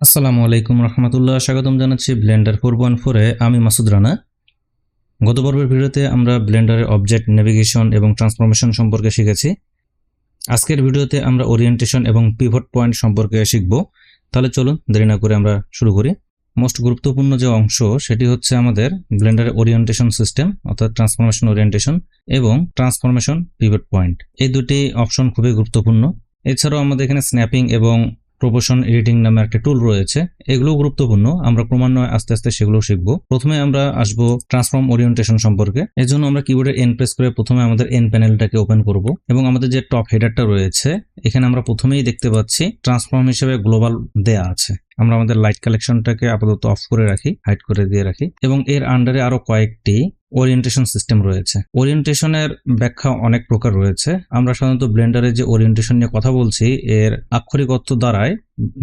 আসসালামু আলাইকুম রহমতুল্লাহ, স্বাগতম জানাচ্ছি ব্লেন্ডার ফোর ওয়ান ফোরে আমি মাসুদ রানা। গত পর্বের ভিডিওতে আমরা ব্লেন্ডারের অবজেক্ট নেভিগেশন এবং ট্রান্সফরমেশন সম্পর্কে শিখেছি। আজকের ভিডিওতে আমরা ওরিয়েন্টেশন এবং পিভট পয়েন্ট সম্পর্কে শিখব। তাহলে চলুন দেরি না করে আমরা শুরু করি। মোস্ট গুরুত্বপূর্ণ যে অংশ, সেটি হচ্ছে আমাদের ব্লেন্ডারের ওরিয়েন্টেশন সিস্টেম অর্থাৎ ট্রান্সফরমেশন ওরিয়েন্টেশন এবং ট্রান্সফরমেশন পিভট পয়েন্ট এই দুটি অপশন খুবই গুরুত্বপূর্ণ। এছাড়াও আমাদের এখানে স্ন্যাপিং এবং প্রপোশন এডিটিং নামে একটা টুল রয়েছে। এগুলো গুরুত্বপূর্ণ। আমরা ক্রমান্বয়ে আস্তে আস্তে সেগুলো শিখব। প্রথমে আমরা আসব ট্রান্সফর্ম ওরিয়েন্টেশন সম্পর্কে। এর জন্য আমরা কিবোর্ডের এন প্রেস করে প্রথমে আমাদের এন প্যানেলটাকে ওপেন করব। এবং আমাদের যে টপ হেডারটা রয়েছে, এখানে আমরা প্রথমেই দেখতে পাচ্ছি ট্রান্সফর্ম হিসেবে গ্লোবাল দেয়া আছে। আমরা আমাদের লাইট কালেকশনটাকে আপাতত অফ করে রাখি হাইড করে দিয়ে রাখি। এবং এর আন্ডারে আরও কয়েকটি ওরিয়েন্টেশন সিস্টেম রয়েছে। ওরিয়েন্টেশনের ব্যাখ্যা অনেক প্রকার রয়েছে। আমরা সাধারণত ব্লেন্ডারে যে ওরিয়েন্টেশন নিয়ে কথা বলছি, এর আক্ষরিক অর্থ দ্বারায়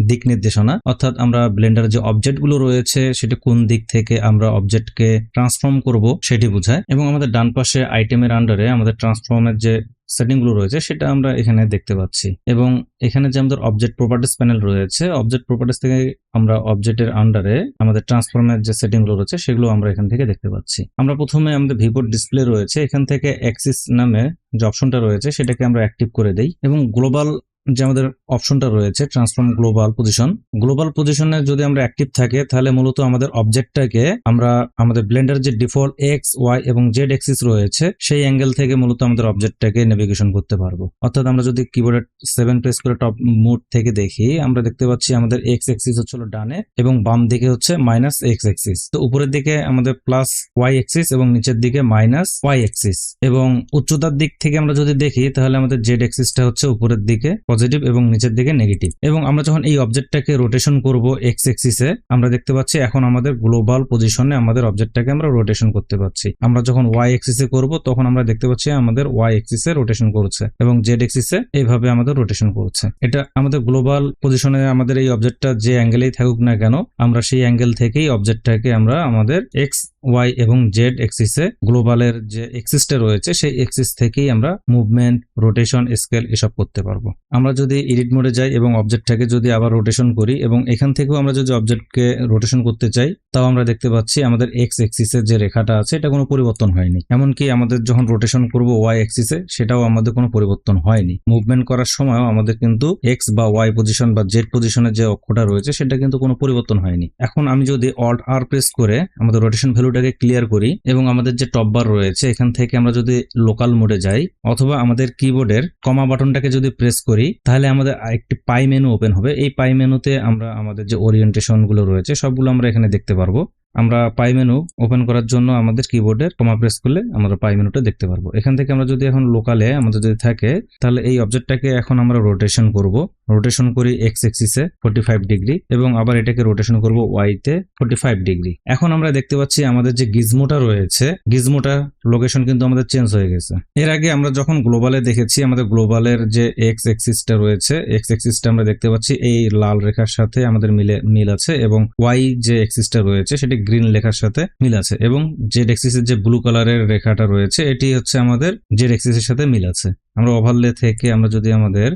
দিক নির্দেশনা, অর্থাৎ আমরা ব্লেন্ডারে যে অবজেক্টগুলো রয়েছে, সেটি কোন দিক থেকে আমরা অবজেক্টকে ট্রান্সফর্ম করব, সেটি বোঝায়। এবং আমাদের ডান পাশে আইটেমের আন্ডারে আমাদের ট্রান্সফর্মের যে সেটিংগুলো রয়েছে, সেটা আমরা এখানে দেখতে পাচ্ছি। এবং এখানে যে আমাদের অবজেক্ট প্রপার্টিস প্যানেল রয়েছে অবজেক্ট প্রপার্টিস থেকে আমরা অবজেক্টের আন্ডারে আমাদের ট্রান্সফর্মের যে সেটিংগুলো রয়েছে, সেগুলো আমরা এখান থেকে দেখতে পাচ্ছি। আমরা প্রথমে আমাদের ভিভোর ডিসপ্লে রয়েছে, এখান থেকে অ্যাক্সিস নামে যে অপশনটা রয়েছে, সেটাকে আমরা অ্যাক্টিভ করে দেই এবং গ্লোবাল যে আমাদের অপশনটা রয়েছে ট্রান্সফর্ম গ্লোবাল পজিশন গ্লোবাল পজিশনে যদি আমরা অ্যাক্টিভ থাকে, তাহলে মূলত আমাদের অবজেক্টটাকে আমরা আমাদের ব্লেন্ডার যে ডিফল্ট এক্স ওয়াই এবং জেড এক্সিস রয়েছে, সেই অ্যাঙ্গেল থেকে মূলত আমাদের অবজেক্টটাকে নেভিগেশন করতে পারব। অর্থাৎ আমরা যদি কিবোর্ডের সেভেন প্রেস করে টপ মোড থেকে দেখি, আমরা দেখতে পাচ্ছি আমাদের এক্স এক্সিস হচ্ছিল ডানে এবং বাম দিকে হচ্ছে মাইনাস এক্স এক্সিস তো উপরের দিকে আমাদের প্লাস ওয়াই এক্সিস এবং নিচের দিকে মাইনাস ওয়াই এক্সিস এবং উচ্চতার দিক থেকে আমরা যদি দেখি, তাহলে আমাদের জেড এক্সিসটা হচ্ছে উপরের দিকে। পজিটিভ এবং নিচের দিকে নেগেটিভ এবং আমরা যখন এই অবজেক্টটাকে রোটেশন করব এক্স এক্সিসে আমরা দেখতে পাচ্ছি এখন আমাদের গ্লোবাল পজিশনে আমাদের অবজেক্টটাকে আমরা রোটেশন করতে পারছি। আমরা যখন ওয়াই এক্সিসে করব, তখন আমরা দেখতে পাচ্ছি আমাদের ওয়াই এক্সিসে রোটেশন করছে এবং জেড এক্সিসে এইভাবে আমাদের রোটেশন করছে। এটা আমাদের গ্লোবাল পজিশনে আমাদের এই অবজেক্টটা যে অ্যাঙ্গেলেই থাকুক না কেন, আমরা সেই অ্যাঙ্গেল থেকেই অবজেক্টটাকে আমরা আমাদের এক্স ওয়াই এবং জেড এক্সিসে গ্লোবালের যে এক্সিসটা রয়েছে, সেই এক্সিস থেকেই আমরা মুভমেন্ট রোটেশন স্কেল এসব করতে পারব। আমরা যদি এডিট মোডে যাই এবং অবজেক্টটাকে যদি আবার রোটেশন করি এবং এখান থেকেও আমরা যদি অবজেক্টকে রোটেশন করতে চাই, তাও আমরা দেখতে পাচ্ছি আমাদের এক্স এক্সিসের যে রেখাটা আছে, এটা কোনো পরিবর্তন হয়নি। এমনকি আমাদের যখন রোটেশন করব ওয়াই এক্সিসে সেটাও আমাদের কোনো পরিবর্তন হয়নি। মুভমেন্ট করার সময়ও আমাদের কিন্তু এক্স বা ওয়াই পজিশন বা জেড পজিশনের যে অক্ষটা রয়েছে, সেটা কিন্তু কোনো পরিবর্তন হয়নি। এখন আমি যদি অল্ট আর প্রেস করে আমাদের রোটেশন ভ্যালুটাকে ক্লিয়ার করি এবং আমাদের যে টপ বার রয়েছে, এখান থেকে আমরা যদি লোকাল মোডে যাই অথবা আমাদের কিবোর্ডের কমা বাটনটাকে যদি প্রেস করি, তাহলে আমাদের একটি পাই মেনু ওপেন হবে। এই পাই মেনুতে আমরা আমাদের যে ওরিয়েন্টেশনগুলো রয়েছে, সবগুলো আমরা এখানে দেখতে পারব। আমরা পাই মেনু ওপেন করার জন্য আমাদের কিবোর্ডের কমা প্রেস করলে আমরা পাই মেনুটা দেখতে পারব। এখান থেকে আমরা যদি এখন লোকালে আমাদের যদি থাকে, তাহলে এই অবজেক্টটাকে এখন আমরা রোটেশন করব। রোটেশন করি এক্স এক্সিসে ফোর্টি ফাইভ ডিগ্রি এবং আবার এটাকে রোটেশন করব ওয়াইতে ফোর্টি ফাইভ ডিগ্রি এখন আমরা দেখতে পাচ্ছি আমাদের যে গিজমোটা রয়েছে গিজমোটা লোকেশন কিন্তু আমাদের চেঞ্জ হয়ে গেছে। এর আগে আমরা যখন গ্লোবালে দেখেছি, আমাদের গ্লোবালের যে এক্স এক্সিসটা রয়েছে এক্স এক্সিসটা আমরা দেখতে পাচ্ছি এই লাল রেখার সাথে আমাদের মিলে, মিল আছে এবং ওয়াই যে এক্সিসটা রয়েছে, সেটি গ্রিন লেখার সাথে মিল আছে এবং জেড এক্সিসের যে ব্লু কালারের রেখাটা রয়েছে, এটি হচ্ছে আমাদের জেড এক্সিসের সাথে মিল আছে। আমরা ওভারলে থেকে আমরা যদি আমাদের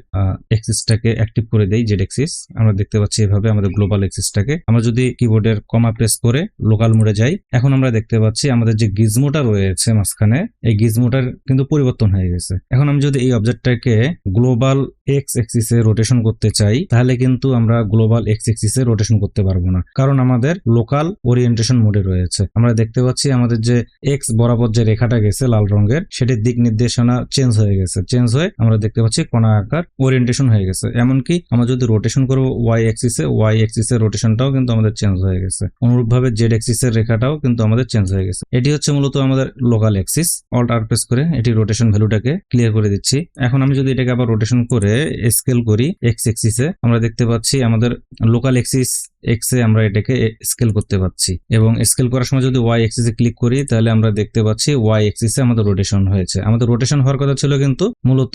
এক্সিসটাকে অ্যাক্টিভ করে দেই জেড এক্সিস আমরা দেখতে পাচ্ছি এভাবে আমাদের গ্লোবাল এক্সিসটাকে আমরা যদি কিবোর্ডের কমা প্রেস করে লোকাল মোডে যাই, এখন আমরা দেখতে পাচ্ছি আমাদের যে গিজমোটা রয়েছে মাঝখানে, এই গিজমোটার কিন্তু পরিবর্তন হয়ে গেছে। এখন আমি যদি এই অবজেক্টটাকে গ্লোবাল এক্স এক্সিসে রোটেশন করতে চাই, তাহলে কিন্তু আমরা গ্লোবাল এক্স এক্সিসে রোটেশন করতে পারব না। কারণ আমাদের লোকাল ওরিয়েন্টেশন মোডে রয়েছে। আমরা দেখতে পাচ্ছি আমাদের যে এক্স বরাবর যে রেখাটা গেছে লাল রঙের, সেটির দিক নির্দেশনা চেঞ্জ হয়ে গেছে। চেঞ্জ হয়ে আমরা দেখতে পাচ্ছি কোনা আকার ওরিয়েন্টেশন হয়ে গেছে। এমনকি আমরা যদি রোটেশন করব ওয়াই এক্সিসে ওয়াই এক্সিসের রোটেশনটাও কিন্তু আমাদের চেঞ্জ হয়ে গেছে। অনুরূপভাবে জেড এক্সিসের রেখাটাও কিন্তু আমাদের চেঞ্জ হয়ে গেছে। এটি হচ্ছে মূলত আমাদের local axis alt R press করে এটি রোটেশন ভ্যালুটাকে ক্লিয়ার করে দিচ্ছি। এখন আমি যদি এটাকে আবার রোটেশন করে স্কেল করি এক্স এক্সিসে আমরা দেখতে পাচ্ছি আমাদের লোকাল এক্সিস এক্স এ আমরা এটাকে স্কেল করতে পারছি। এবং স্কেল করার সময় যদি ওয়াই এক্সিস ক্লিক করি, তাহলে আমরা দেখতে পাচ্ছি ওয়াই এক্সিস আমাদের রোটেশন হয়েছে। আমাদের রোটেশন হওয়ার কথা ছিল কিন্তু মূলত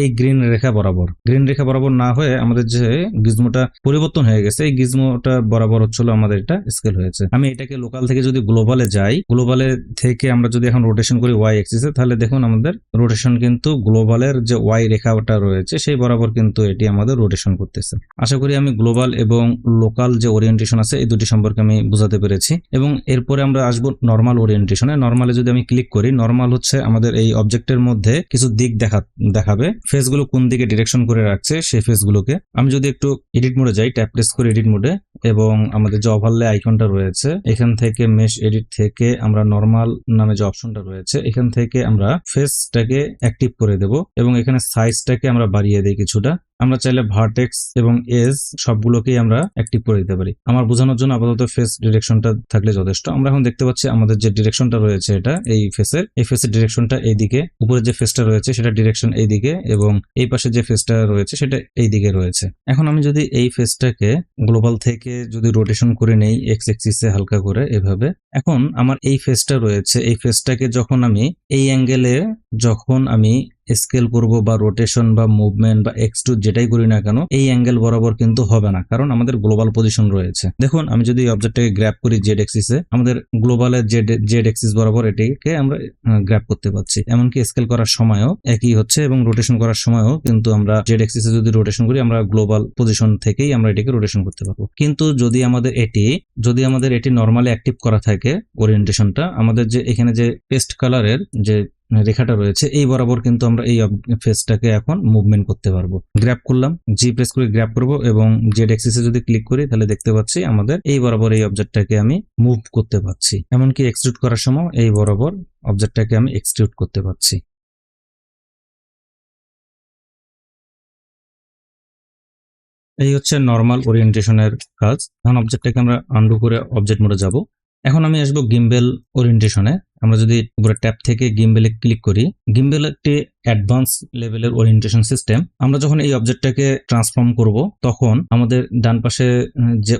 এই গ্রিন রেখা বরাবর। গ্রিন রেখা বরাবর না হয়ে আমাদের যে গিজমোটা পরিবর্তন হয়ে গেছে, এই গিজমোটা বরাবর হচ্ছিল আমাদের এটা স্কেল হয়েছে। আমি এটাকে লোকাল থেকে যদি গ্লোবালে যাই গ্লোবালে থেকে আমরা যদি এখন রোটেশন করি ওয়াই এক্সিসে তাহলে দেখুন আমাদের রোটেশন কিন্তু গ্লোবালের যে ওয়াই রেখাটা রয়েছে, সেই বরাবর কিন্তু এটি আমাদের রোটেশন করতেছে। আশা করি আমি গ্লোবাল এবং লোকাল যে ওরিয়েন্টেশন আছে, এই দুটি সম্পর্কে আমি বোঝাতে পেরেছি। এবং এরপরে আমরা আসব নর্মাল ওরিয়েন্টেশনে নর্মালে যদি আমি ক্লিক করি নর্মাল হচ্ছে আমাদের এই অবজেক্টের মধ্যে কিছু দিক দেখা দেখাবে। ফেসগুলো কোন দিকে ডিরেকশন করে রাখছে সেই ফেসগুলোকে আমি যদি একটু এডিট মোডে যাই ট্যাপ প্রেস করে এডিট মোডে এবং আমাদের যে ওভারলে আইকনটা রয়েছে, এখান থেকে মেশ এডিট থেকে আমরা নর্মাল নামে যে অপশনটা রয়েছে, এখান থেকে আমরা ফেসটাকে অ্যাক্টিভ করে দেব, এবং এখানে সাইজটাকে আমরা বাড়িয়ে দিই কিছুটা। আমরা চাইলে ভার্টেক্স এবং এজ সবগুলোকেই আমরা অ্যাক্টিভ করে দিতে পারি। আমার বোঝানোর জন্য আপাতত ফেস ডিরেকশনটা থাকলে যথেষ্ট। আমরা এখন দেখতে পাচ্ছি আমাদের যে ডিরেকশনটা রয়েছে এটা, এই ফেসের এই ফেসের ডিরেকশনটা এইদিকে, উপরে যে ফেসটা রয়েছে সেটা ডিরেকশন এইদিকে এবং এই পাশে যে ফেসটা রয়েছে সেটা এই দিকে রয়েছে। এখন আমি যদি এই ফেসটাকে গ্লোবাল থেকে যদি রোটেশন করে নেই এক্স এক্সিসে হালকা করে এভাবে, এখন আমার এই ফেসটা রয়েছে, এই ফেসটাকে যখন আমি এই অ্যাঙ্গেলে যখন আমি স্কেল করব বা রোটেশন বা মুভমেন্ট বা এক্সট্রুড যেটাই করি না কেন, এই অ্যাঙ্গেল বরাবর কিন্তু হবে না, কারণ আমাদের গ্লোবাল পজিশন রয়েছে। দেখুন, আমি যদি অবজেক্টটাকে গ্র্যাপ করি জেড এক্সিসে আমাদের গ্লোবালের জেড জেড এক্সিস বরাবর এটিকে আমরা গ্র্যাপ করতে পারছি। এমনকি স্কেল করার সময়ও একই হচ্ছে এবং রোটেশন করার সময়ও কিন্তু আমরা জেড এক্সিসে যদি রোটেশন করি, আমরা গ্লোবাল পজিশন থেকেই আমরা এটিকে রোটেশন করতে পারব। কিন্তু যদি আমাদের এটি, যদি আমাদের এটি নর্মালি অ্যাক্টিভ করা থাকে ওরিয়েন্টেশনটা আমাদের যে, এখানে যে পেস্ট কালারের যে রেখাটা রয়েছে, এই বরাবর কিন্তু আমরা এই ফেসটাকে এখন মুভমেন্ট করতে পারব। গ্র্যাপ করলাম জি প্রেস করে গ্র্যাপ করব এবং জেড এক্সিসে যদি ক্লিক করি, তাহলে দেখতে পাচ্ছি আমাদের এই বরাবর এই অবজেক্টটাকে আমি মুভ করতে পারছি। এমনকি এক্সট্রুড করার সময় এই বরাবর অবজেক্টটাকে আমি এক্সট্রুড করতে পারছি। এই হচ্ছে নর্মাল ওরিয়েন্টেশনের কাজ। এখন অবজেক্টটাকে আমরা আন্ডু করে অবজেক্ট মোডে যাব। এখন আমি আসব গিম্বেল ওরিয়েন্টেশনে আমরা যদি উপরে ট্যাব থেকে গিম্বেলে ক্লিক করি গিম্বেল একটি অ্যাডভান্স লেভেলের ওরিয়েন্টেশন সিস্টেম আমরা যখন এই অবজেক্টটাকে ট্রান্সফর্ম করব, তখন আমাদের ডান পাশে যে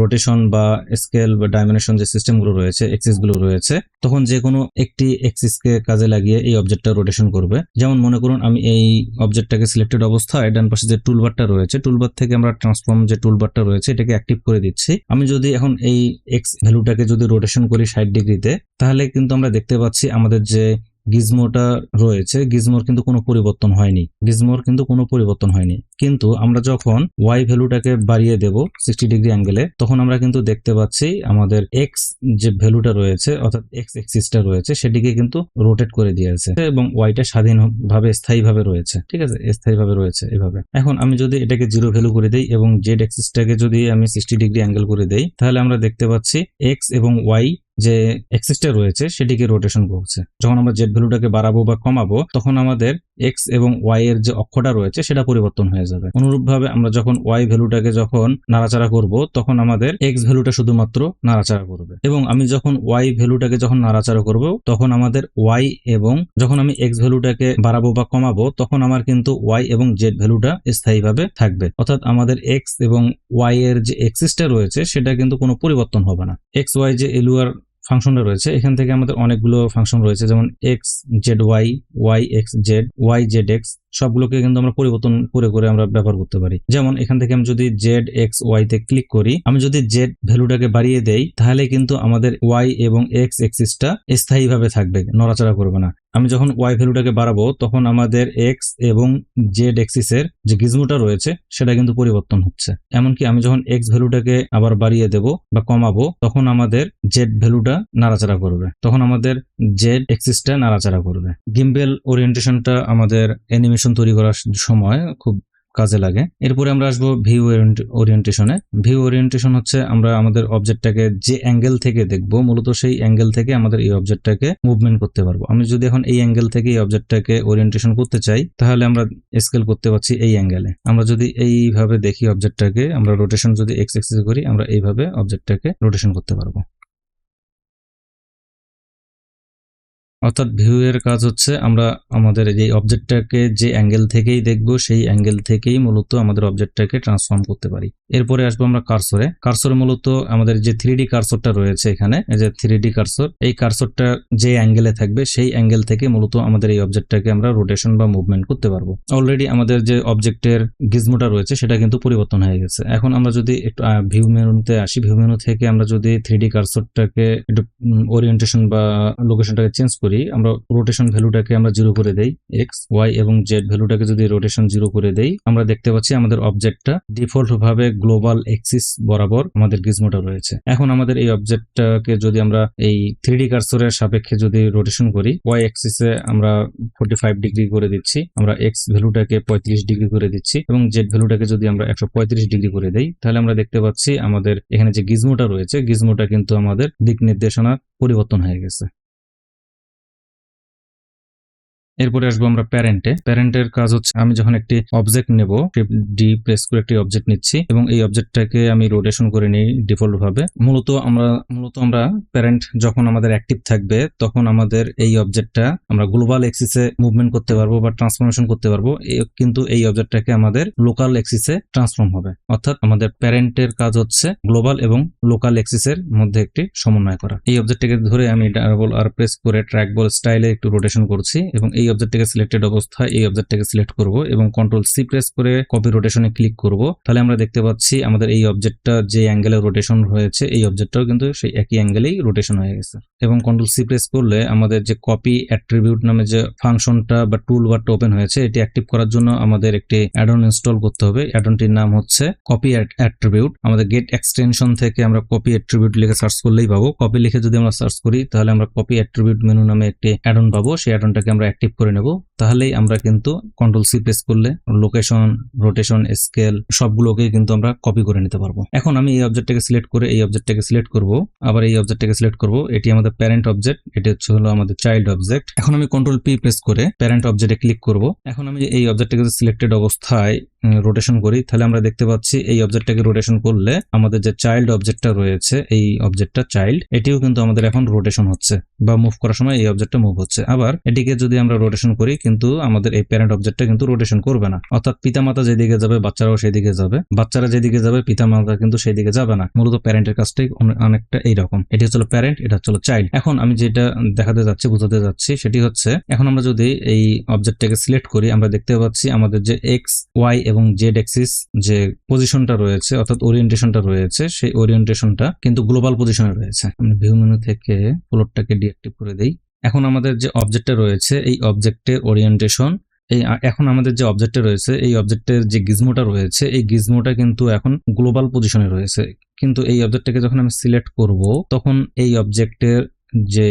রোটেশন বা স্কেল বা ডাইমেনশন যে সিস্টেমগুলো রয়েছে এক্সিসগুলো রয়েছে, তখন যে কোনো একটি এক্সিসকে কাজে লাগিয়ে এই অবজেক্টটা রোটেশন করবে। যেমন মনে করুন, আমি এই অবজেক্টটাকে সিলেক্টেড অবস্থায় ডান পাশে যে টুলবারটা রয়েছে টুলবার থেকে আমরা ট্রান্সফর্ম যে টুলবারটা রয়েছে, এটাকে অ্যাক্টিভ করে দিচ্ছি। আমি যদি এখন এই এক্স ভ্যালুটাকে যদি রোটেশন করি ষাট ডিগ্রিতে, তাহলে কিন্তু আমরা দেখতে পাচ্ছি আমাদের যে গিজমোটা রয়েছে, গিজমোর কিন্তু কোনো পরিবর্তন হয়নি। গিজমোর কিন্তু কোনো পরিবর্তন হয়নি। কিন্তু আমরা যখন ওয়াই ভ্যালুটাকে বাড়িয়ে দেব সিক্সটি ডিগ্রি অ্যাঙ্গেলে তখন আমরা কিন্তু দেখতে পাচ্ছি আমাদের এক্স যে ভ্যালুটা রয়েছে, অর্থাৎ এক্স এক্সিসটা রয়েছে, সেটিকে কিন্তু রোটেট করে দিয়েছে এবং ওয়াইটা স্বাধীনভাবে, স্থায়ীভাবে রয়েছে। ঠিক আছে? স্থায়ীভাবে রয়েছে এভাবে। এখন আমি যদি এটাকে জিরো ভ্যালু করে দিই এবং জেড এক্সিসটাকে যদি আমি সিক্সটি ডিগ্রি অ্যাঙ্গেল করে দিই, তাহলে আমরা দেখতে পাচ্ছি এক্স এবং ওয়াই যে এক্সিসটা রয়েছে, সেটিকে রোটেশন করছে যখন আমরা জেড ভ্যালুটাকে বাড়াবো বা কমাবো, তখন আমাদের এক্স এবং ওয়াই এর যে অক্ষটা রয়েছে, সেটা পরিবর্তন হয়ে যাবে। অনুরূপভাবে আমরা যখন ওয়াই ভ্যালুটাকে যখন নাড়াচাড়া করব, তখন আমাদের এক্স ভ্যালুটা শুধুমাত্র নাড়াচাড়া করবে। এবং আমি যখন ওয়াই ভ্যালুটাকে যখন নাড়াচাড়া করব, তখন আমাদের ওয়াই এবং যখন আমি এক্স ভ্যালুটাকে বাড়াবো বা কমাবো, তখন আমার কিন্তু ওয়াই এবং জেড ভ্যালুটা স্থায়ীভাবে থাকবে। অর্থাৎ আমাদের এক্স এবং ওয়াই এর যে এক্সিসটা রয়েছে, সেটা কিন্তু কোনো পরিবর্তন হবে না। এক্স ওয়াই যে এলুয়ার ফাংশনটা রয়েছে। এখান থেকে আমাদের অনেকগুলো ফাংশন রয়েছে, যেমন X Z Y Y X Z Y Z X সবগুলোকে কিন্তু আমরা পরিবর্তন করে করে আমরা ব্যবহার করতে পারি। যেমন এখান থেকে আমি যদি জেড এক্স ওয়াই তে ক্লিক করি, আমি যদি জেড ভ্যালুটাকে বাড়িয়ে দেই, তাহলে কিন্তু আমাদের ওয়াই এবং এক্স এক্সিসটা স্থায়ীভাবে থাকবে, নড়াচড়া করবে না। আমি যখন ওয়াই ভ্যালুটাকে বাড়াবো, তখন আমাদের এক্স এবং জেড এক্সিসের যে গিজমোটা রয়েছে, সেটা কিন্তু পরিবর্তন হচ্ছে। এমনকি আমি যখন এক্স ভ্যালুটাকে আবার বাড়িয়ে দেব বা কমাবো, তখন আমাদের জেড ভ্যালুটা নাড়াচাড়া করবে। তখন আমাদের জেড এক্সিসটা নাড়াচাড়া করবে। গিম্বেল ওরিয়েন্টেশনটা আমাদের অ্যানিমেশন তৈরি করার সময় খুব কাজে লাগে। এরপরে আমরা আসব ভিউ ওরিয়েন্টেশনে। ভিউ ওরিয়েন্টেশন হচ্ছে আমরা আমাদের অবজেক্টটাকে যে অ্যাঙ্গেল থেকে দেখব, মূলত সেই অ্যাঙ্গেল থেকে আমাদের এই অবজেক্টটাকে মুভমেন্ট করতে পারব। আমি যদি এখন এই অ্যাঙ্গেল থেকে এই অবজেক্টটাকে ওরিয়েন্টেশন করতে চাই, তাহলে আমরা স্কেল করতে পারছি এই অ্যাঙ্গেলে আমরা যদি এইভাবে দেখি অবজেক্টটাকে আমরা রোটেশন যদি এক্স এক্সিস করি, আমরা এইভাবে অবজেক্টটাকে রোটেশন করতে পারব। অর্থাৎ ভিউ এর কাজ হচ্ছে আমরা আমাদের যে অবজেক্টটাকে যে অ্যাঙ্গেল থেকেই দেখব, সেই অ্যাঙ্গেল থেকেই মূলত আমাদের অবজেক্টটাকে ট্রান্সফর্ম করতে পারি। এরপরে আসব আমরা কার্সরে কার্সরে মূলত আমাদের যে থ্রি কার্সরটা রয়েছে এখানে, এই যে থ্রি কার্সর এই কার্সরটা যে অ্যাঙ্গেলে থাকবে, সেই অ্যাঙ্গেল থেকে মূলত আমাদের এই অবজেক্টটাকে আমরা রোটেশন বা মুভমেন্ট করতে পারব। অলরেডি আমাদের যে অবজেক্টের গিজমোটা রয়েছে, সেটা কিন্তু পরিবর্তন হয়ে গেছে। এখন আমরা যদি একটু ভিউ মেনুতে আসি ভিউ মেনু থেকে আমরা যদি থ্রি ডি কার্সরটাকে একটু ওরিয়েন্টেশন বা লোকেশনটাকে চেঞ্জ করি করি, আমরা রোটেশন ভ্যালুটাকে আমরা জিরো করে দেই এক্স ওয়াই এবং জেড ভ্যালুটাকে যদি রোটেশন জিরো করে দেই, আমরা দেখতে পাচ্ছি আমাদের অবজেক্টটা ডিফল্ট ভাবে গ্লোবাল এক্সিস বরাবর আমাদের গিজমোটা রয়েছে। এখন আমাদের এই অবজেক্টটাকে যদি আমরা এই থ্রি কার্সরের সাপেক্ষে যদি রোটেশন করি ওয়াই এক্সিসে আমরা ফোর্টি ফাইভ ডিগ্রি করে দিচ্ছি, আমরা এক্স ভ্যালুটাকে পঁয়ত্রিশ ডিগ্রি করে দিচ্ছি এবং জেড ভ্যালুটাকে যদি আমরা একশো পঁয়ত্রিশ ডিগ্রি করে দেই, তাহলে আমরা দেখতে পাচ্ছি আমাদের এখানে যে গিজমোটা রয়েছে গিজমোটা কিন্তু আমাদের দিক নির্দেশনা পরিবর্তন হয়ে গেছে। এরপরে আসব আমরা প্যারেন্টে প্যারেন্টের কাজ হচ্ছে আমি যখন একটি অবজেক্ট নেব ডি প্রেস করে একটি অবজেক্ট নিচ্ছি এবং এই অবজেক্টটাকে আমি রোটেশন করে নিই ডিফল্ট ভাবে। মূলত আমরা মূলত আমরা প্যারেন্ট যখন আমাদের অ্যাক্টিভ থাকবে, তখন আমাদের এই অবজেক্টটা আমরা গ্লোবাল এক্সিসে মুভমেন্ট করতে পারব বা ট্রান্সফরমেশন করতে পারব। কিন্তু এই অবজেক্টটাকে আমাদের লোকাল এক্সিসে ট্রান্সফর্ম হবে। অর্থাৎ আমাদের প্যারেন্টের কাজ হচ্ছে গ্লোবাল এবং লোকাল এক্সিসের মধ্যে একটি সমন্বয় করা। এই অবজেক্টটাকে ধরে আমি ডাবল আর প্রেস করে ট্র্যাক বল স্টাইলে একটু রোটেশন করছি এবং এই অবজেক্টটাকে সিলেক্টেড অবস্থায় এই অবজেক্টটাকে সিলেক্ট করব এবং কন্ট্রোল সি প্রেস করে কপি রোটেশনে ক্লিক করব। তাহলে আমরা দেখতে পাচ্ছি আমাদের এই অবজেক্টটা যে অ্যাঙ্গেলে রোটেশন হয়েছে, এই অবজেক্টটাও কিন্তু সেই একই অ্যাঙ্গেলেই রোটেশন হয়ে গেছে। এবং কন্ট্রোল সি প্রেস করলে আমাদের যে কপি অ্যাট্রিবিউট নামে যে ফাংশনটা বা টুল বারটা ওপেন হয়েছে, এটি অ্যাক্টিভ করার জন্য আমাদের একটি অ্যাডন ইনস্টল করতে হবে। অ্যাডনটির নাম হচ্ছে কপি অ্যাট্রিবিউট আমাদের গেট এক্সটেনশন থেকে আমরা কপি অ্যাট্রিবিউট লিখে সার্চ করলেই পাবো। কপি লিখে যদি আমরা সার্চ করি, তাহলে আমরা কপি অ্যাট্রিবিউট মেনু নামে একটি অ্যাডন পাবো। সেই অ্যাডনটাকে আমরা অ্যাক্টিভ করে নেব। তাহলেই আমরা কিন্তু কন্ট্রোল সি প্রেস করলে লোকেশন রোটেশন স্কেল সবগুলোকে কিন্তু আমরা কপি করে নিতে পারব। এখন আমি এই অবজেক্টটাকে সিলেক্ট করে এই অবজেক্টটাকে সিলেক্ট করব। আবার এই অবজেক্টটাকে সিলেক্ট করব। এটি আমাদের প্যারেন্ট অবজেক্ট এটি হচ্ছে হলো আমাদের চাইল্ড অবজেক্ট এখন আমি কন্ট্রোল পি প্রেস করে প্যারেন্ট অবজেক্টে ক্লিক করব। এখন আমি এই অবজেক্টটাকে সিলেক্টেড অবস্থায় রোটেশন করি, তাহলে আমরা দেখতে পাচ্ছি এই অবজেক্টটাকে রোটেশন করলে আমাদের যে চাইল্ড অবজেক্টটা রয়েছে, এই অবজেক্টটা চাইল্ড এটিও কিন্তু আমাদের এখন রোটেশন হচ্ছে বা মুভ করার সময় এই অবজেক্টটা মুভ হচ্ছে। আবার এটিকে যদি আমরা রোটেশন করি কিন্তু আমাদের এই প্যারেন্ট অবজেক্টটা কিন্তু রোটেশন করবে না। অর্থাৎ পিতামাতা যেদিকে যাবে, বাচ্চারাও সেদিকে যাবে। বাচ্চারা যেদিকে যাবে, পিতামাতা কিন্তু সেদিকে যাবে না। মূলত প্যারেন্টের কাজটাই অনে- অনেকটা এইরকম। এটি হচ্ছে প্যারেন্ট এটা হচ্ছে চাইল্ড এখন আমি যেটা দেখাতে যাচ্ছি, বোঝাতে যাচ্ছি, সেটি হচ্ছে, এখন আমরা যদি এই অবজেক্টটাকে সিলেক্ট করি, আমরা দেখতে পাচ্ছি আমাদের যে এক্স ওয়াই এবং জেড এক্সিস যে পজিশনটা রয়েছে, অর্থাৎ ওরিয়েন্টেশনটা রয়েছে, সেই ওরিয়েন্টেশনটা কিন্তু গ্লোবাল পজিশনে রয়েছে। আমি ভিউ মেনু থেকে ফ্লোরটাকে ডিঅ্যাক্টিভ করে দেই। এখন আমাদের যে অবজেক্টটা রয়েছে এই অবজেক্টের ওরিয়েন্টেশন এই এখন আমাদের যে অবজেক্টে রয়েছে এই অবজেক্টের যে গিজমোটা রয়েছে, এই গিজমোটা কিন্তু এখন গ্লোবাল পজিশনে রয়েছে। কিন্তু এই অবজেক্টটাকে যখন আমি সিলেক্ট করব, তখন এই অবজেক্টের যে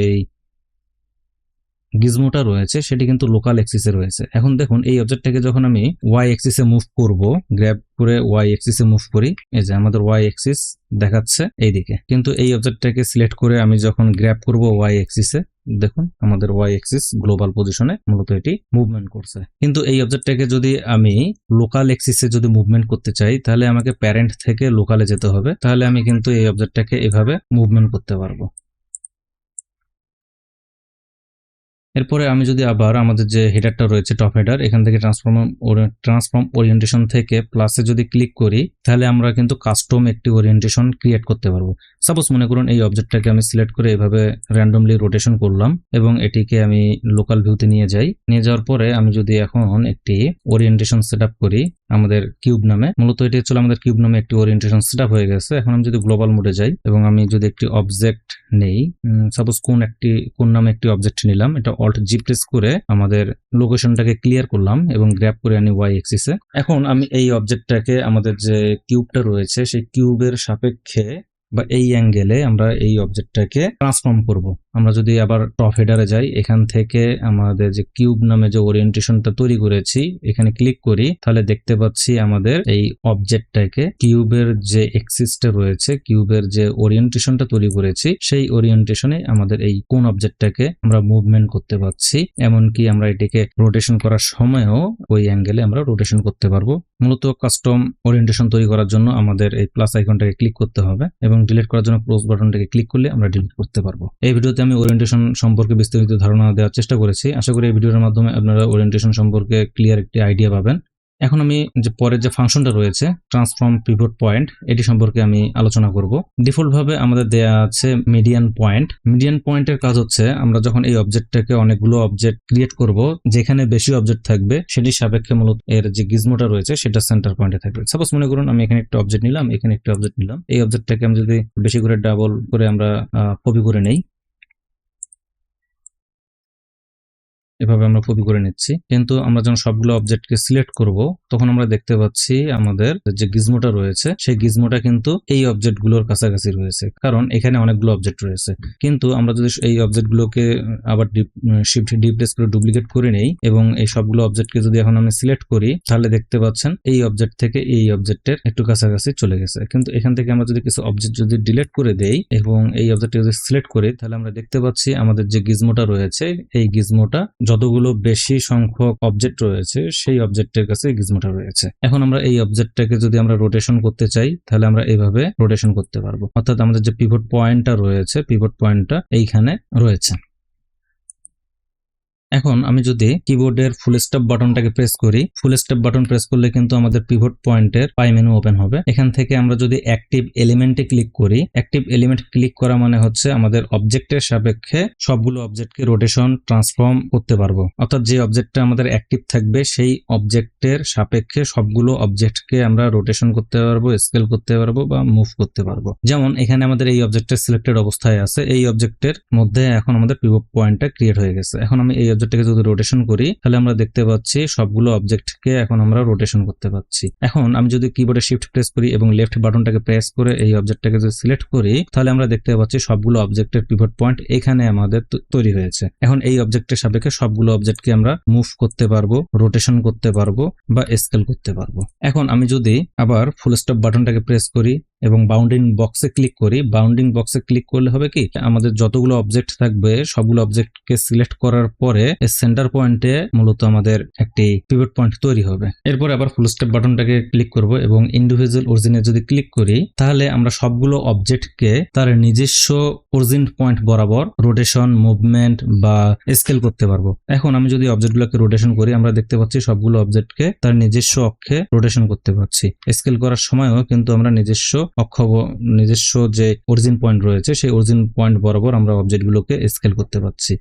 গিজমোটা রয়েছে, সেটি কিন্তু লোকাল এক্সিসে রয়েছে। এখন দেখুন, এই অবজেক্টটাকে যখন আমি ওয়াই এক্সিসে মুভ করব গ্র্যাব করে ওয়াই এক্সিসে মুভ করি, এই যে আমাদের ওয়াই এক্সিস দেখাচ্ছে এইদিকে। কিন্তু এই অবজেক্টটাকে সিলেক্ট করে আমি যখন গ্র্যাব করব ওয়াই এক্সিসে দেখুন, আমাদের ওয়াই এক্সিস গ্লোবাল পজিশনে মূলত এটি মুভমেন্ট করছে। কিন্তু এই অবজেক্টটাকে যদি আমি লোকাল এক্সিসে যদি মুভমেন্ট করতে চাই, তাহলে আমাকে প্যারেন্ট থেকে লোকালে যেতে হবে। তাহলে আমি কিন্তু এই অবজেক্টটাকে এভাবে মুভমেন্ট করতে পারব। এরপরে আমি যদি আবার আমাদের যে হেডারটা রয়েছে টপ হেডার এখান থেকে ট্রান্সফর্ম ট্রান্সফর্ম ওরিয়েন্টেশন থেকে প্লাসে যদি ক্লিক করি, তাহলে আমরা কিন্তু কাস্টম একটি ওরিয়েন্টেশন ক্রিয়েট করতে পারব। সাপোজ মনে করুন এই অবজেক্টটাকে আমি সিলেক্ট করে এভাবে র্যান্ডমলি রোটেশন করলাম এবং এটিকে আমি লোকাল ভিউতে নিয়ে যাই। নিয়ে যাওয়ার পরে আমি যদি এখন একটি ওরিয়েন্টেশন সেট করি আমাদের কিউব নামে, মূলত এটি হচ্ছে আমাদের কিউব নামে একটি ওরিয়েন্টেশন সেট হয়ে গেছে। এখন আমি যদি গ্লোবাল মোডে যাই এবং আমি যদি একটি অবজেক্ট নেই সাপোজ কোন একটি, কোন নামে একটি অবজেক্ট নিলাম, এটা অল্ট জি প্রেস করে আমাদের লোকেশনটাকে ক্লিয়ার করলাম এবং গ্র্যাপ করে আনি ওয়াই এক্সিসে এখন আমি এই অবজেক্টটাকে আমাদের যে কিউবটা রয়েছে, সেই কিউবের সাপেক্ষে বা এই অ্যাঙ্গেলে আমরা এই অবজেক্টটাকে ট্রান্সফর্ম করব। আমরা যদি আবার টপ হেডারে যাই, এখান থেকে আমাদের যে কিউব নামে যে ওরিয়েন্টেশনটা তৈরি করেছি, এখানে ক্লিক করি, তাহলে দেখতে পাচ্ছি আমাদের এই অবজেক্টটাকে কিউবের যে এক্সিসটা রয়েছে কিউবের যে ওরিয়েন্টেশনটা তৈরি করেছি, সেই ওরিয়েন্টেশনে আমাদের এই কোন অবজেক্টটাকে আমরা মুভমেন্ট করতে পারছি। এমনকি আমরা এটিকে রোটেশন করার সময়ও ওই অ্যাঙ্গেলে আমরা রোটেশন করতে পারব। মূলত কাস্টম ওরিয়েন্টেশন তৈরি করার জন্য আমাদের এই প্লাস আইকনটাকে ক্লিক করতে হবে এবং ডিলিট করার জন্য ক্লোজ বাটনটাকে ক্লিক করলে আমরা ডিলিট করতে পারব। এই ভিডিওতে আমি ওরিয়েন্টেশন সম্পর্কে বিস্তারিত ধারণা দেওয়ার চেষ্টা করেছি। আশা করি এই ভিডিওর মাধ্যমে আপনারা ওরিয়েন্টেশন সম্পর্কে ক্লিয়ার একটি আইডিয়া পাবেন। এখন আমি যে পরের যে ফাংশনটা রয়েছে ট্রান্সফর্ম পিভট পয়েন্ট এটি সম্পর্কে আমি আলোচনা করব। ডিফল্ট ভাবে আমাদের দেয়া আছে মিডিয়ান পয়েন্ট মিডিয়ান পয়েন্টের কাজ হচ্ছে, আমরা যখন এই অবজেক্টটাকে অনেকগুলো অবজেক্ট ক্রিয়েট করব, যেখানে বেশি অবজেক্ট থাকবে সেটির সাপেক্ষে মূলত এর যে গিজমোটা রয়েছে, সেটা সেন্টার পয়েন্টে থাকবে। সাপোজ মনে করুন আমি এখানে একটা অবজেক্ট নিলাম, এখানে একটা অবজেক্ট নিলাম। এই অবজেক্টটাকে আমি যদি বেশি করে ডাবল করে আমরা কপি করে নেই এভাবে আমরা কপি করে নিচ্ছি। কিন্তু আমরা যখন সবগুলো অবজেক্টকে সিলেক্ট করব, তখন আমরা দেখতে পাচ্ছি আমাদের যে গিজমোটা রয়েছে, সেই গিজমোটা কিন্তু এই অবজেক্টগুলোর কাছাকাছি রয়েছে। কারণ এখানে অনেকগুলো অবজেক্ট রয়েছে। কিন্তু আমরা যদি এই অবজেক্টগুলোকে আবার শিফট ডিপ্লেস করে ডুপ্লিকেট করে নেই, এবং এই সবগুলো অবজেক্টকে যদি এখন আমি সিলেক্ট করি, তাহলে দেখতে পাচ্ছেন এই অবজেক্ট থেকে এই অবজেক্টের একটু কাছাকাছি চলে গেছে। কিন্তু এখান থেকে আমরা যদি কিছু অবজেক্ট যদি ডিলিট করে দেই, এবং এই অবজেক্টকে যদি সিলেক্ট করি, তাহলে আমরা দেখতে পাচ্ছি আমাদের যে গিজমোটা রয়েছে, এই গিজমোটা যতগুলো বেশি সংখ্যক অবজেক্ট রয়েছে, সেই অবজেক্টের কাছে গিজমোটা রয়েছে। এখন আমরা এই অবজেক্টটাকে যদি আমরা রোটেশন করতে চাই, তাহলে আমরা এইভাবে রোটেশন করতে পারব। অর্থাৎ আমাদের যে পিভট পয়েন্টটা রয়েছে পিভট পয়েন্টটা এইখানে রয়েছে। এখন আমি যদি কিবোর্ডের ফুল স্টপ বাটনটাকে প্রেস করি ফুল স্টপ বাটন প্রেস করলে কিন্তু আমাদের পিভট পয়েন্টের পাই মেনু ওপেন হবে। এখান থেকে আমরা যদি অ্যাক্টিভ এলিমেন্টে ক্লিক করি অ্যাক্টিভ এলিমেন্ট ক্লিক করা মানে হচ্ছে আমাদের অবজেক্টের সাপেক্ষে সবগুলো অবজেক্টকে রোটেশন ট্রান্সফর্ম করতে পারব। অর্থাৎ যে অবজেক্টটা আমাদের অ্যাক্টিভ থাকবে, সেই অবজেক্টের সাপেক্ষে সবগুলো অবজেক্টকে আমরা রোটেশন করতে পারব স্কেল করতে পারব বা মুভ করতে পারব। যেমন এখানে আমাদের এই অবজেক্টের সিলেক্টেড অবস্থায় আছে। এই অবজেক্টের মধ্যে এখন আমাদের পিভট পয়েন্টটা ক্রিয়েট হয়ে গেছে। এখন আমি এই অবজেক্টটাকে যদি রোটেশন করি, তাহলে আমরা দেখতে পাচ্ছি সবগুলো অবজেক্টকে এখন আমরা রোটেশন করতে পারছি। এখন আমি যদি কিবোর্ডে শিফট প্রেস করি এবং লেফট বাটনটাকে প্রেস করে এই অবজেক্টটাকে যদি সিলেক্ট করি, তাহলে আমরা দেখতে পাচ্ছি সবগুলো অবজেক্টের পিভট পয়েন্ট এখানে আমাদের তৈরি হয়েছে। এখন এই অবজেক্টের সাপেক্ষে সবগুলো অবজেক্টকে আমরা মুভ করতে পারব রোটেশন করতে পারব বা স্কেল করতে পারব। এখন আমি যদি আবার ফুল স্টপ বাটনটাকে প্রেস করি এবং বাউন্ডিং বক্সে ক্লিক করি বাউন্ডিং বক্সে ক্লিক করলে হবে কি? আমাদের যতগুলো অবজেক্ট থাকবে, সবগুলো অবজেক্টকে সিলেক্ট করার পরে সেন্টার পয়েন্টে মূলত আমাদের একটি পিভট পয়েন্ট তৈরি হবে। এরপর আবার ফুল স্টেপ বাটনটাকে ক্লিক করব এবং ইন্ডিভিজুয়াল অরিজিনে যদি ক্লিক করি, তাহলে আমরা সবগুলো অবজেক্টকে তার নিজস্ব অরিজিন পয়েন্ট বরাবর রোটেশন মুভমেন্ট বা স্কেল করতে পারব। এখন আমি যদি অবজেক্টগুলোকে রোটেশন করি, আমরা দেখতে পাচ্ছি সবগুলো অবজেক্টকে তার নিজস্ব অক্ষে রোটেশন করতে পারছি। স্কেল করার সময়ও কিন্তু আমরা নিজস্ব অক্ষ নিজস্ব যে অরিজিন পয়েন্ট রয়েছে, সেই অরিজিন পয়েন্ট বরাবর আমরা অবজেক্টগুলোকে স্কেল করতে পারছি।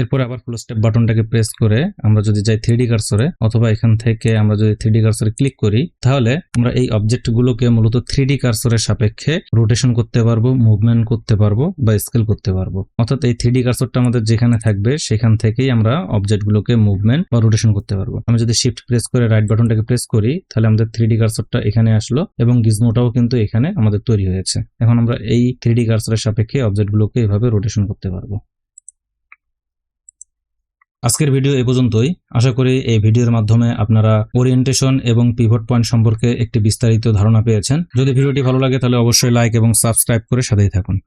এরপর আবার ফুল স্টেপ বাটনটাকে প্রেস করে আমরা যদি যাই থ্রিডি কার্সরে অথবা এখান থেকে আমরা যদি থ্রিডি কার্সরে ক্লিক করি, তাহলে আমরা এই অবজেক্টগুলোকে মূলত থ্রিডি কার্সরের সাপেক্ষে রোটেশন করতে পারব মুভমেন্ট করতে পারব বা স্কেল করতে পারব। অর্থাৎ এই থ্রিডি কার্সরটা আমাদের যেখানে থাকবে, সেখান থেকেই আমরা অবজেক্টগুলোকে মুভমেন্ট বা রোটেশন করতে পারব। আমি যদি শিফট প্রেস করে রাইট বাটনটাকে প্রেস করি, তাহলে আমাদের থ্রিডি কার্সরটা এখানে আসলো এবং গিজমোটাও কিন্তু এখানে আমাদের তৈরি হয়েছে। এখন আমরা এই থ্রিডি কার্সরের সাপেক্ষে অবজেক্টগুলোকে এভাবে রোটেশন করতে পারব। আজকের ভিডিও এ পর্যন্তই। আশা করি এই ভিডিওর মাধ্যমে আপনারা ওরিয়েন্টেশন এবং পিভট পয়েন্ট সম্পর্কে একটি বিস্তারিত ধারণা পেয়েছেন। যদি ভিডিওটি ভালো লাগে তাহলে অবশ্যই লাইক এবং সাবস্ক্রাইব করে সাথেই থাকুন।